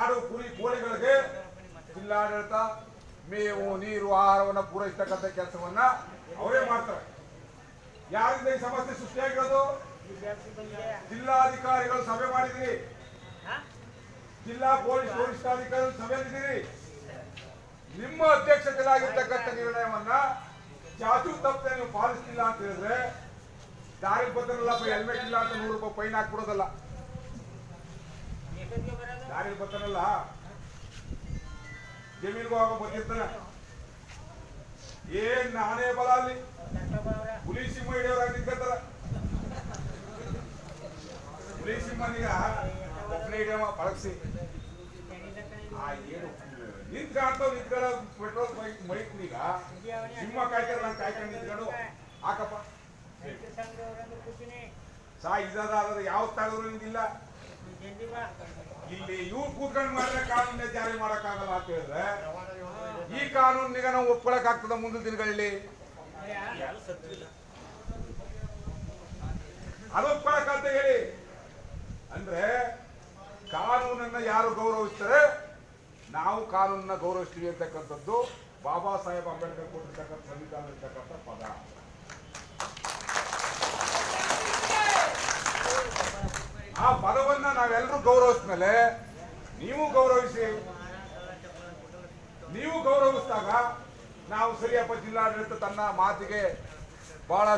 ಆಡು ಕುರಿ ಕೋಳಿಗಳಿಗೆ ಜಿಲ್ಲಾಡಳಿತ ಮೇವು, ನೀರು, ಆಹಾರವನ್ನ ಪೂರೈಸತಕ್ಕಂಥ ಕೆಲಸವನ್ನ ಅವರೇ ಮಾಡ್ತಾರೆ. ಯಾರಿಂದ ಈ ಸಮಸ್ಯೆ ಸೃಷ್ಟಿಯಾಗಿರೋದು? ಜಿಲ್ಲಾಧಿಕಾರಿಗಳು ಸಭೆ ಮಾಡಿದಿರಿ ಜಿಲ್ಲಾ ಪೊಲೀಸ್ ವರಿಷ್ಠಾಧಿಕಾರಿಗಳು ಸಭೆಯಲ್ಲಿದ್ದೀರಿ ನಿಮ್ಮ ಅಧ್ಯಕ್ಷತೆಯಾಗಿರ್ತಕ್ಕಂಥ ನಿರ್ಣಯವನ್ನ ಜಾತು ತಪ್ಪದೆ ನೀವು ಪಾಲಿಸ್ತಿಲ್ಲ ಅಂತ ಹೇಳಿದ್ರೆ ದಾರಿ ಬರ್ತಾನಲ್ಲಪ್ಪ ಹೆಲ್ಮೆಟ್ ಇಲ್ಲ ಅಂತ ನೂರು ರೂಪಾಯಿ ಫೈನ್ ಹಾಕ್ಬಿಡೋದಲ್ಲ. ದಾರಿ ಬರ್ತಾನಲ್ಲ? ಜಮೀನ್ಗೂ ಹೋಗೋ ಬಂದಿರ್ತಾನೆ ಏನ್ ನಾನೇ ಬಲ ಅಲ್ಲಿ? ಹುಲಿ ಸಿಂಹ ಹಿಡಿಯೋರಾಗಿ ನಿಂತ್ಕೊತಾರ ಹುಲಿ ಸಿಂಹನೀಗ ಒಬ್ಬನೇ ಹಿಡಿಯವ, ಪಳಗ್ಸಿ. ಆ ಏನು? ನಿಂತ್ಕಾಡ್ತಾವ್ ನಿಂತ್ಕೊಳ್ಳೋ ಪೆಟ್ರೋಲ್ ಬೈಕ್ ಮೈಕ್ನೀಗ ಸಿಂಹ ಕಾಯ್ತಾರ, ನಾನು ಕಾಯ್ಕೊಂಡು ನಿಂತ್ಕೊಂಡು. ಹಾಕಪ್ಪ. ಸಾ ಇದಾದ ಯಾವ ತಗದ್ರು ನಿಂಗಿಲ್ಲ ಇಲ್ಲಿ ಇವ್ರು ಕೂತ್ಕೊಂಡು ಮಾಡಿದ್ರೆ ಕಾನೂನ ಜಾರಿ ಮಾಡೋಕ್ಕಾಗಲ್ಲ ಅಂತ ಹೇಳಿದ್ರೆ ಈ ಕಾನೂನಿಗೆ ನಾವು ಒಪ್ಕೊಳಕ್ ಆಗ್ತದ ಮುಂದಿನ ದಿನಗಳಲ್ಲಿ? ಅದು ಒಪ್ಕೊಳಕ್ ಅಂತ ಹೇಳಿ. ಅಂದ್ರೆ ಕಾನೂನನ್ನ ಯಾರು ಗೌರವಿಸ್ತಾರೆ? ನಾವು ಕಾನೂನನ್ನ ಗೌರವಿಸ್ತೀವಿ ಅಂತಕ್ಕಂಥದ್ದು ಬಾಬಾ ಸಾಹೇಬ್ ಅಂಬೇಡ್ಕರ್ ಕೊಟ್ಟಿರ್ತಕ್ಕಂಥ ಸಂವಿಧಾನ ಇರ್ತಕ್ಕಂಥ ಪದ. ಆ ಪದವನ್ನ ನಾವೆಲ್ಲರೂ ಗೌರವಿಸ್ಮೇಲೆ ನೀವು ಗೌರವಿಸಿ. ನೀವು ಗೌರವಿಸಿದಾಗ ನಾವು ಸರಿಯಪ್ಪ ಜಿಲ್ಲಾಡಳಿತ ತನ್ನ ಮಾತಿಗೆ ಬಹಳ